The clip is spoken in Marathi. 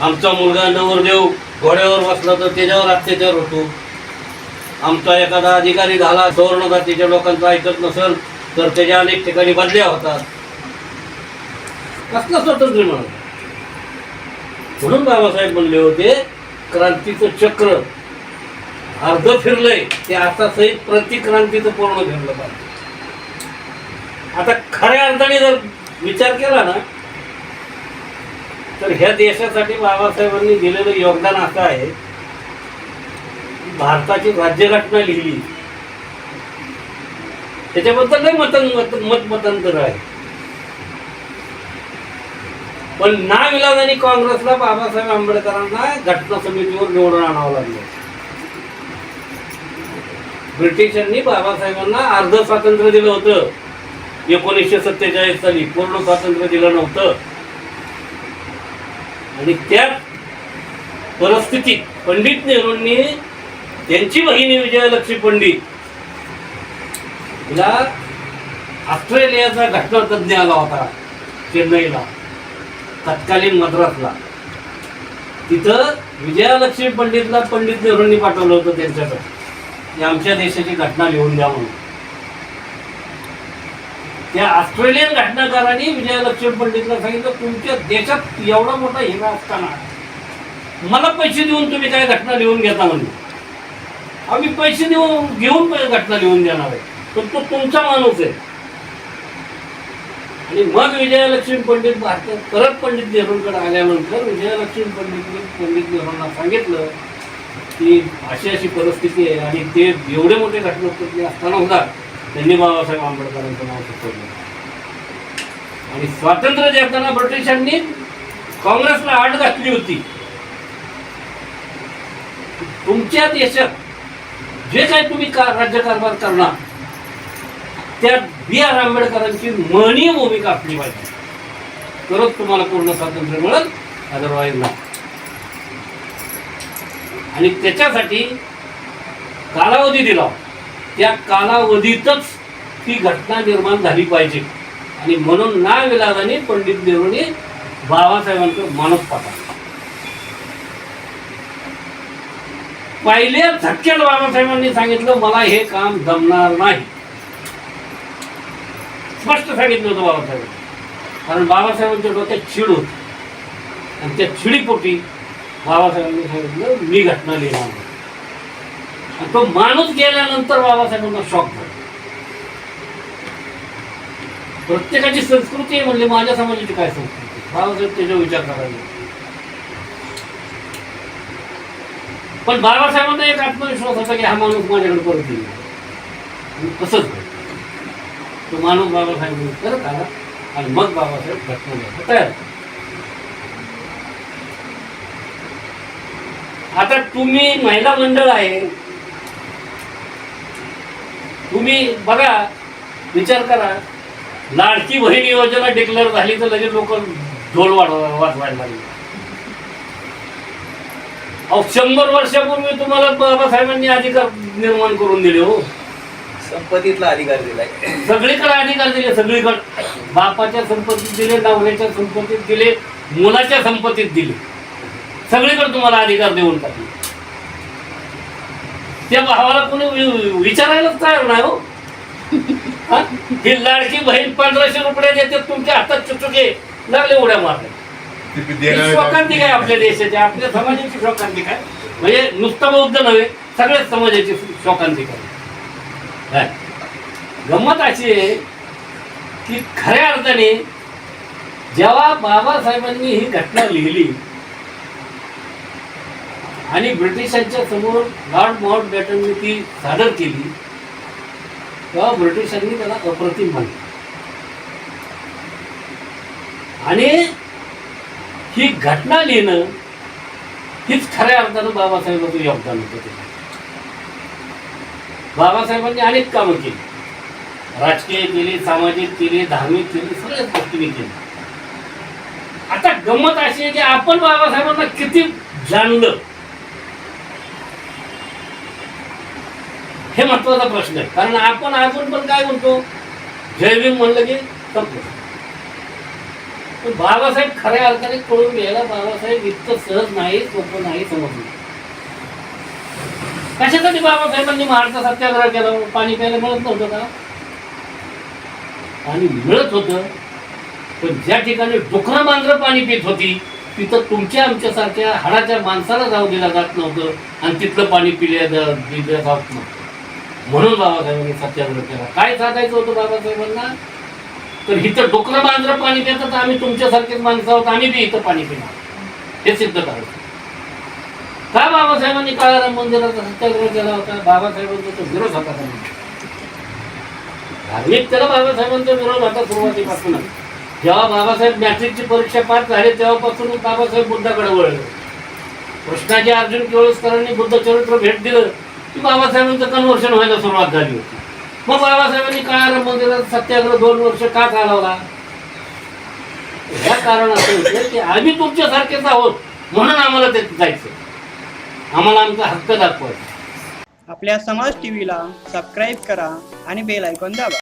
आमचा मुलगा नवरदेव घोड्यावर बसला तर त्याच्यावर अत्याचार होतो. आमचा एखादा अधिकारी झाला सवर्ण जातीच्या लोकांचं ऐकत नसेल तर त्याच्या अनेक ठिकाणी बदल्या होतात. कसलं स्वातंत्र्य म्हणून म्हणून बाबासाहेब म्हणले होते क्रांतीचं चक्र अर्ध फिरलंय ते आता सहित प्रतिक्रांतीचं पूर्ण फिरलं पाहिजे. आता खऱ्या अर्थाने जर विचार केला ना तर ह्या देशासाठी बाबासाहेबांनी दिलेलं योगदान असं आहे भारताची राज्यघटना लिहिली. त्याच्याबद्दल काही मत मत मत मतांतर आहे. पण ना विलाजाने काँग्रेसला बाबासाहेब आंबेडकरांना घटना समितीवर निवडून आणावं लागलं. ब्रिटिशांनी बाबासाहेबांना अर्ध स्वातंत्र्य दिलं होतं. एकोणीसशे सत्तेचाळीस साली पूर्ण स्वातंत्र्य दिलं नव्हतं. आणि त्या परिस्थितीत पंडित नेहरूंनी त्यांची बहिणी विजयालक्ष्मी पंडित हिला ऑस्ट्रेलियाचा घटनातज्ञ आला होता चेन्नईला तत्कालीन मद्रासला. तिथं विजयालक्ष्मी पंडितला पंडित नेहरूंनी पाठवलं होतं त्यांच्याकडे आमच्या देशाची घटना लिहून द्या म्हणून. त्या ऑस्ट्रेलियन घटनाकारांनी विजयलक्ष्मी पंडितला सांगितलं तुमच्या देशात एवढा मोठा हिरा असताना मला पैसे देऊन तुम्ही काय घटना लिहून घेता म्हणून. आम्ही पैसे देऊन घेऊन घटना लिहून देणार आहे. पण तो तुमचा माणूस आहे. आणि मग विजयलक्ष्मी पंडित भारतात परत पंडित नेहरूंकडे आल्यानंतर विजयलक्ष्मी पंडितने पंडित नेहरूंना सांगितलं की अशी अशी परिस्थिती आहे आणि ते एवढे मोठे घटनात्मक असताना होता त्यांनी बाबासाहेब आंबेडकरांचं नाव सुचवलं. आणि स्वातंत्र्य देताना ब्रिटिशांनी काँग्रेसला आड घातली होती. तुमच्या देशात जे काही तुम्ही का राज्यकारभार करणार त्यात बी आर आंबेडकरांची महनीय भूमिका असली पाहिजे. तरच तुम्हाला पूर्ण स्वातंत्र्य मिळेल अदरवाईज नाही आणि त्याच्यासाठी कालावधी दिला. त्या कालावधीतच ती घटना निर्माण झाली पाहिजे. आणि म्हणून ना विलाजाने पंडित नेहरूंनी बाबासाहेबांचं मानस पाठवलं. पहिल्या झटक्यात बाबासाहेबांनी सांगितलं मला हे काम जमणार नाही. स्पष्ट सांगितलं होतं बाबासाहेबांनी. कारण बाबासाहेबांच्या डोक्यात चिड होती. आणि त्या चिडीपोटी बाबासाहेबांनी सांगितलं मी घटना लिहिणार आणि तो माणूस गेल्यानंतर बाबासाहेबांना शॉक झाला. प्रत्येकाची संस्कृती आहे माझ्या समाजाची काय संस्कृती बाबासाहेब त्याचा विचार करायला पण बाबासाहेबांना एक आत्मविश्वास होता की हा माणूस माझ्याकडे परत येईल. आणि तसंच तो माणूस बाबासाहेब करत आला आणि मग बाबासाहेब घटना तयार आता तुम्ही महिला मंडळ आहे. तुम्ही बघा विचार करा. लाडकी बहीण योजना डिक्लेअर झाली तर लगेच लोक ढोल वाजवायला लागले. अहो शंभर वर्षापूर्वी तुम्हाला बाबासाहेबांनी अधिकार निर्माण करून दिले हो. संपत्तीतला अधिकार दिलाय. सगळीकडे अधिकार दिले सगळीकडे. बापाच्या संपत्तीत दिले नवऱ्याच्या संपत्तीत दिले मुलाच्या संपत्तीत दिले. सगळीकडे तुम्हाला अधिकार देऊन टाकले. त्या भावाला कोणी विचारायलाच तयार नाही हो. हा? लाडकी बहीण पंधराशे रुपये देते तुमच्या हातात चुचुके लागले उड्या मारले शोकांतिक आहे आपल्या देशाची आपल्या समाजाची शोकांतिक आहे. म्हणजे नुसतं बौद्ध नव्हे सगळ्याच समाजाची आहे. काय? गंमत अशी आहे की खऱ्या अर्थाने जेव्हा बाबासाहेबांनी ही घटना लिहिली आणि ब्रिटिशांच्या समोर लॉर्ड माउंट बॅटनने ती सादर केली तेव्हा ब्रिटिशांनी त्याला अप्रतिम मानलं. आणि ही घटना लिहिणं हीच खऱ्या अर्थानं बाबासाहेबांचं योगदान होतं ते. बाबासाहेबांनी अनेक कामं केली. राजकीय केली सामाजिक केली धार्मिक केली सगळ्याच गोष्टीने केली. आता गंमत अशी आहे की आपण बाबासाहेबांना किती जाणलं हे महत्त्वाचा प्रश्न आहे. कारण आपण अजून पण काय म्हणतो? जैविक म्हणलं की संपलं बाबासाहेब खऱ्या अर्थाने कळून घ्यायला बाबासाहेब इतकं सहज नाही सोपं नाही समजलं कशासाठी बाबासाहेबांनी महाराष्ट्र सत्याग्रह केला? पाणी प्यायला मिळत नव्हतं का? पाणी मिळत होतं पण ज्या ठिकाणी डुकरं मांजरं पाणी पित होती तिथं तुमच्या आमच्यासारख्या हाडाच्या माणसाला जाऊ दिलं जात नव्हतं आणि तिथलं पाणी पिल्या जा- दिलं जात नव्हतं. म्हणून बाबासाहेबांनी सत्याग्रह केला. काय साधायचं होतं बाबासाहेबांना? तर इथं डोकरं बांधलं पाणी पितात आम्ही तुमच्यासारखेच माणसं आहोत आम्ही बी इथं पाणी पिणार. हे सिद्ध करायचं. का बाबासाहेबांनी काळाराम मंदिराचा सत्याग्रह केला होता? बाबासाहेबांचा तो विरोध होता धार्मिक त्याला बाबासाहेबांचा विरोध होता सुरुवातीपासून. जेव्हा बाबासाहेब मॅट्रिकची परीक्षा पास झाली तेव्हापासून बाबासाहेब बुद्धाकडे वळले. कृष्णाजी अर्जुन केळुसकरांनी बुद्ध चरित्र भेट दिलं. की बाबासाहेबांचं कन्वर्शन व्हायला सुरुवात झाली होती. मग बाबासाहेबांनी काळाराम मंदिरात सत्याग्रह दोन वर्ष का चालवला? ह्या कारणाचं होतं की आम्ही तुमच्यासारखेच आहोत म्हणून आम्हाला ते जायचं. आम्हाला आमचा हक्क दाखवायचा. आपल्या समाज टीव्हीला सबस्क्राईब करा आणि बेल ऐकून दाबा.